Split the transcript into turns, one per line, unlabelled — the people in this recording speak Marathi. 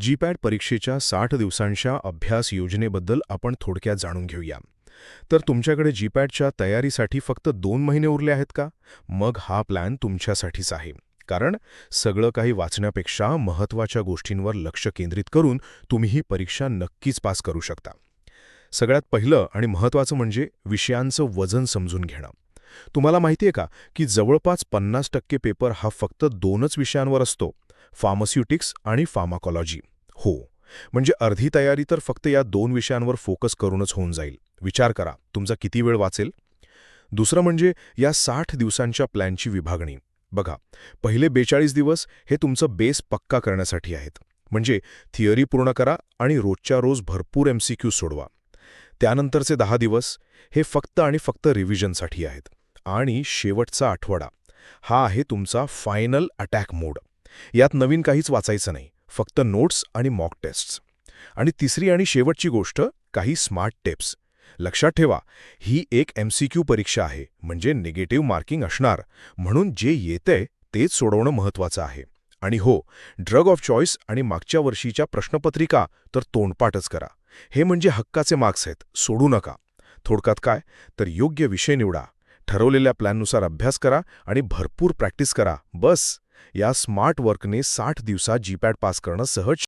जीपॅट परीक्षेच्या साठ दिवसांच्या अभ्यास योजनेबद्दल आपण थोडक्यात जाणून घेऊया. तर तुमच्याकडे जीपॅटच्या तयारीसाठी फक्त दोन महिने उरले आहेत का? मग हा प्लॅन तुमच्यासाठीच आहे. कारण सगळं काही वाचण्यापेक्षा महत्त्वाच्या गोष्टींवर लक्ष केंद्रित करून तुम्ही ही परीक्षा नक्कीच पास करू शकता. सगळ्यात पहिलं आणि महत्त्वाचं म्हणजे विषयांचं वजन समजून घेणं. तुम्हाला माहिती आहे का की जवळपास पन्नास टक्के पेपर हा फक्त दोनच विषयांवर असतो. फार्मास्युटिक्स आणि फार्माकॉलॉजी हो म्हणजे अर्धी तयारी तर फक्त या दोन विषयांवर फोकस करूनच होऊन जाईल. विचार करा तुमचा किती वेळ वाचेल? दुसरं म्हणजे या साठ दिवसांच्या प्लॅनची विभागणी. बघा पहिले बेचाळीस दिवस हे तुमचं बेस पक्का करण्यासाठी आहेत. म्हणजे थिअरी पूर्ण करा आणि रोजच्या रोज भरपूर एम सी क्यू सोडवा. त्यानंतरचे दहा दिवस हे फक्त आणि फक्त रिव्हिजनसाठी आहेत. आणि शेवटचा आठवडा हा आहे तुमचा फायनल अटॅक मोड यात नवीन काहीच वाचायचं नाही फक्त नोट्स आणि मॉक टेस्ट्स. आणि तिसरी आणि शेवटची गोष्ट काही स्मार्ट टिप्स. लक्षात ठेवा ही एक एम सी क्यू परीक्षा आहे म्हणजे निगेटिव्ह मार्किंग असणार म्हणून जे येतंय तेच सोडवणं महत्त्वाचं आहे. आणि हो ड्रग ऑफ चॉईस आणि मागच्या वर्षीच्या प्रश्नपत्रिका तर तोंडपाठच करा. हे म्हणजे हक्काचे मार्क्स आहेत सोडू नका. थोडक्यात काय? तर योग्य विषय निवडा. ठरवलेल्या प्लॅननुसार अभ्यास करा आणि भरपूर प्रॅक्टिस करा. बस! या स्मार्ट वर्कने साठ दिवसात जीपॅट पास करणं सहज